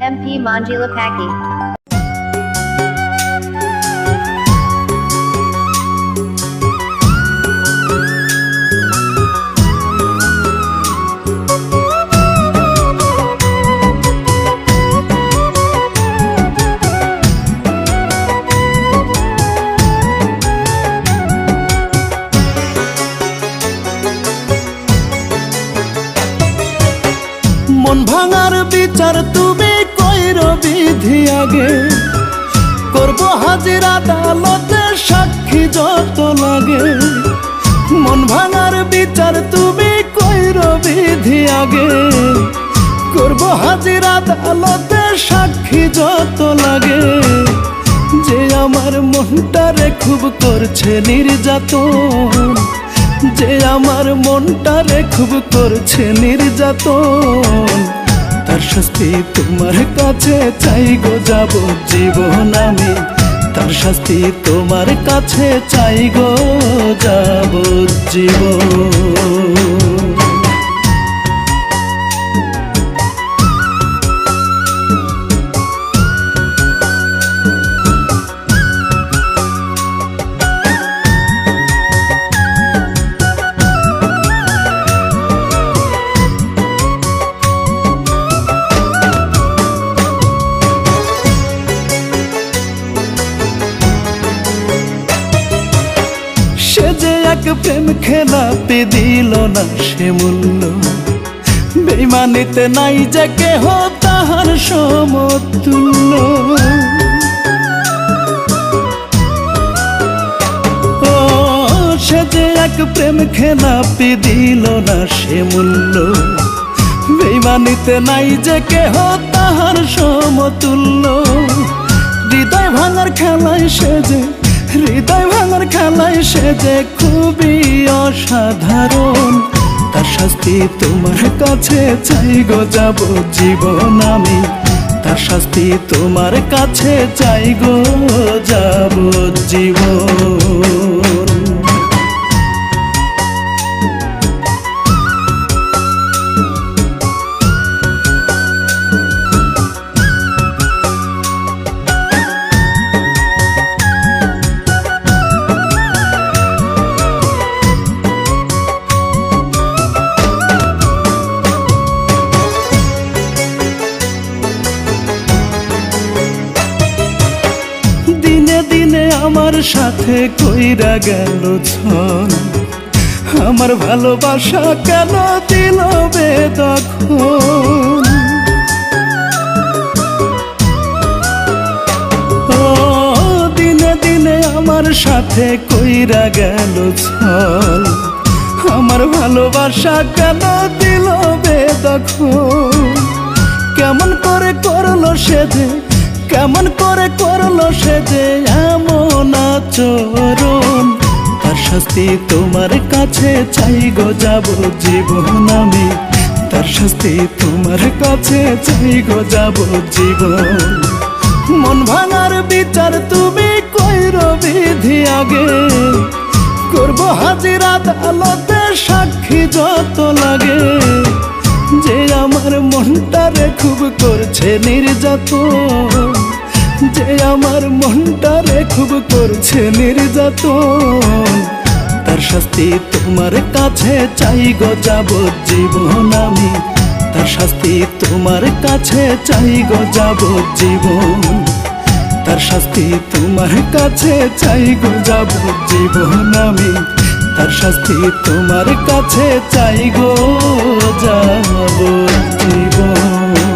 MP Manjula Paki. মন ভাঙার বিচার কইর আগে করব হাজিরা আদালতে সাক্ষী যত লাগে। মন ভাঙার বিচার তুমি কইর বিধি আগে। করব হাজিরা আদালতে সাক্ষী যত লাগে। যে আমার মনটারে খুব করছে নির্যাতন। যে আমার মনটারে খুব করছে নির্যাতন। তার শাস্তি তোমার কাছে চাই গো, যাব জীবন আমি। তার শাস্তি তোমার কাছে চাই গো, যাব জীবন। এক প্রেম খেলাতে দিল না সে মূল্য। বেমানিতে নাই যে কেহ তাহার সমতুল্য। ও, সে যে এক প্রেম খেলাপি দিল না সে মূল্য। বেমানিতে নাই যে কেহ তাহার সমতুল্য। হৃদয় ভাঙার খেলায় সে যে হৃদয় ভাঙার খেলায় সে যে খুবই অসাধারণ। তার শাস্তি তোমার কাছে চাই গো, যাব জীবন আমি। তার শাস্তি তোমার কাছে চাই গো, যাব জীবন। আমার সাথে কইরা গেল ছন। আমার ভালোবাসা কেন দিল বেদখন দিনে দিনে আমার সাথে কইরা গেল ছল আমার ভালোবাসা কেন দিল বেদখন কেমন করে করল সে যে কেমন করে করল সে যে এমন আচরণ? তার শাস্তি তোমার কাছে চাই গো, যাব জীবন আমি। তার শাস্তি তোমার কাছে চাই গো, যাব জীবন। মন ভাঙার বিচার তুমি কইর বিধি আগে। করব হাজিরা আদালতে সাক্ষী যত লাগে। যে আমার মনটারে খুব করছে নির্যাতন, যে আমার মনটারে খুব করছে নির্যাতন। তার শাস্তি তোমার কাছে চাই গো যাব জীবন আমি। তার শাস্তি তোমার কাছে চাই গো যাব জীবন তার শাস্তি তোমার কাছে চাই গো যাব জীবন আমি। তার শাস্তি তোমার কাছে চাই গো যাব জীবন।